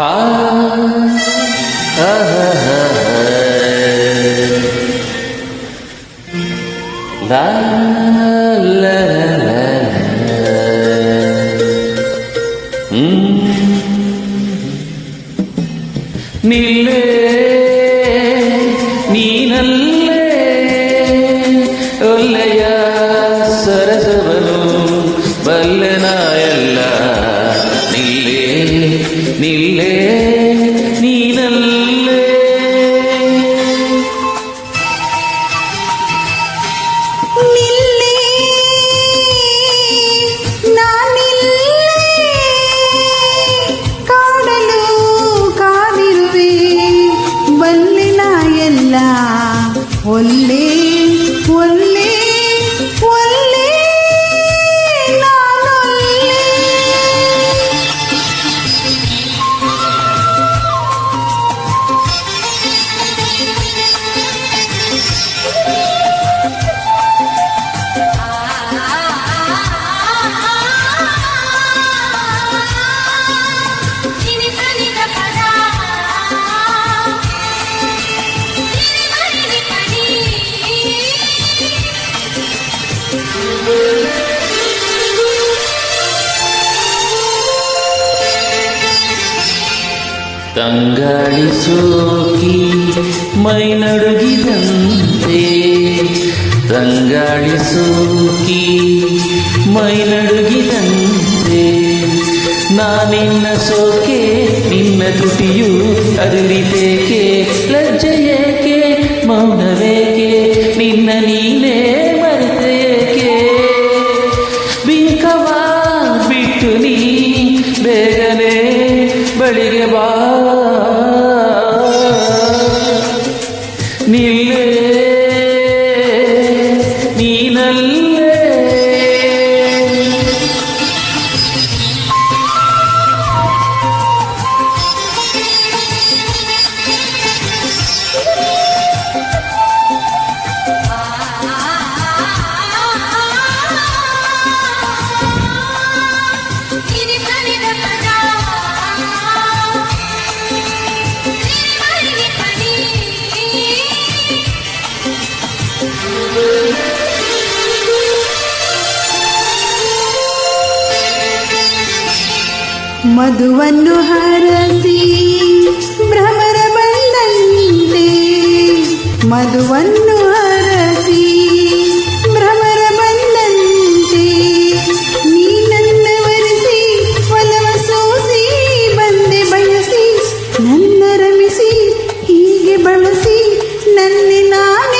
La la la നില്ലേ നീനല്ലേ ഒല്ലേ இல்லை நீ நல்ல ತಂಗಾಳಿ ಸೋಕಿ ಮೈ ನಡುಗಿದಂತೆ ತಂಗಾಳಿ ಮೈ ನಡುಗಿದಂತೆ ನಾನಿನ್ನ ಸೋಕೆ, ನಿನ್ನ ತುಟಿಯು ಅರಿತೇಕೆ ಲಜ್ಜೆಯೇಕೆ, ಮೌನವೇಕೆ, ನಿನ್ನ ನೀನೇ ಬಿಂಕವ ಬಿಟ್ಟು ನೀ ಬೇಗನೆ ಬಳಿಗೆ ಬಾ. ಮಧುವನ್ನು ಹರಸಿ ಭ್ರಮರ ಬಂದಂತೆ ಮಧುವನ್ನು ಹರಸಿ ಭ್ರಮರ ಬಂದಂತೆ ನೀ ನನ್ನ ವರಿಸಿ ಒಲವ ಸೋಸಿ ಬಂದೆ ಬಯಸಿ ನನ್ನ ರಮಿಸಿ ಹೀಗೆ ಬಳಸಿ ನನ್ನ ನಾನೇ